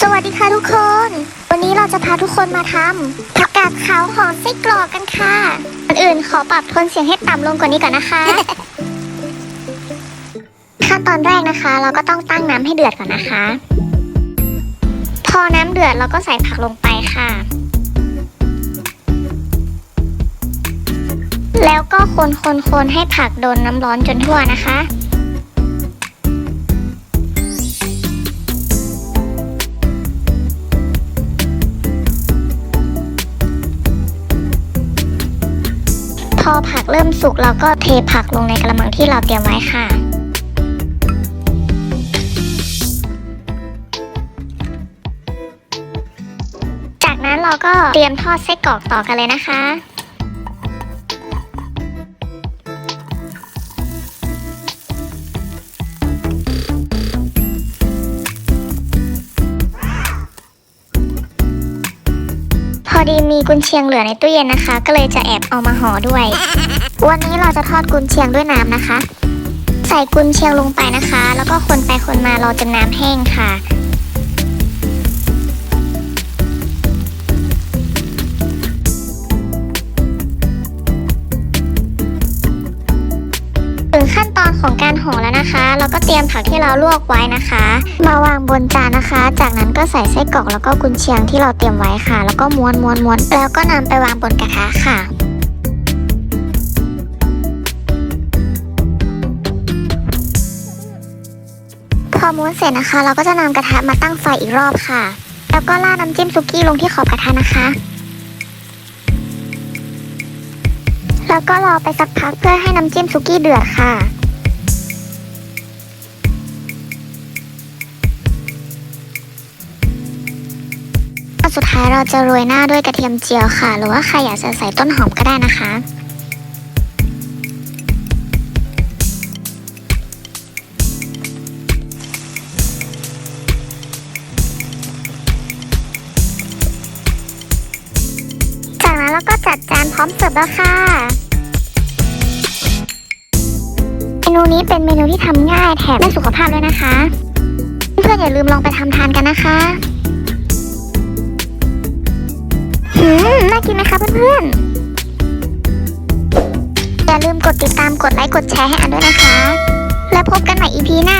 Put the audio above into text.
สวัสดีค่ะทุกคน วันนี้เราจะพาทุกคนมาทำผักกาดขาวห่อไส้กรอกกันค่ะก่อนอื่นขอปรับโทนเสียงให้ต่ำลงกว่านี้ก่อนนะคะ ขั้นตอนแรกนะคะ เราก็ต้องตั้งน้ำให้เดือดก่อนนะคะ พอน้ำเดือดเราก็ใส่ผักลงไปค่ะ แล้วก็คนคนคนให้ผักโดนน้ำร้อนจนทั่วนะคะ พอผักเริ่มสุกเราก็เทผักลงในกระมังที่เราเตรียมไว้ค่ะ จากนั้นเราก็เตรียมทอดไส้กรอกต่อกันเลยนะคะ อดีมีกุนเชียงเหลือในตู้เย็นนะคะ ก็เลยจะแอบเอามาห่อด้วย วันนี้เราจะทอดกุนเชียงด้วยน้ำนะคะ ใส่กุนเชียงลงไปนะคะ แล้วก็คนไปคนมารอจนน้ำแห้งค่ะถึงขั้นตอนของการห่อแล้ว นะคะ เราก็เตรียมผักที่เราลวกไว้นะคะ มาวางบนจานนะคะ จากนั้นก็ใส่ไส้กรอกแล้วก็กุนเชียงที่เราเตรียมไว้ค่ะ แล้วก็ม้วนม้วนม้วนแล้วก็นำไปวางบนกระทะค่ะพอม้วนเสร็จนะคะ เราก็จะนำกระทะมาตั้งไฟอีกรอบค่ะ แล้วก็ราดน้ำจิ้มซุกี้ลงที่ขอบกระทะนะคะ แล้วก็รอไปสักพักเพื่อให้น้ำจิ้มซุกี้เดือดค่ะ สุดท้ายเราจะโรยหน้าด้วยกระเทียมเจียวค่ะ หรือว่าใครอยากจะใส่ต้นหอมก็ได้นะคะจากนั้นเราก็จัดจานพร้อมเสิร์ฟแล้วค่ะ เมนูนี้เป็นเมนูที่ทำง่ายแถมได้สุขภาพด้วยนะคะ เพื่อนๆอย่าลืมลองไปทำทานกันนะคะ น่ากินไหมคะเพื่อนๆ อย่าลืมกดติดตามกดไลค์กดแชร์ให้อันด้วยนะคะ แล้วพบกันใหม่ EP หน้า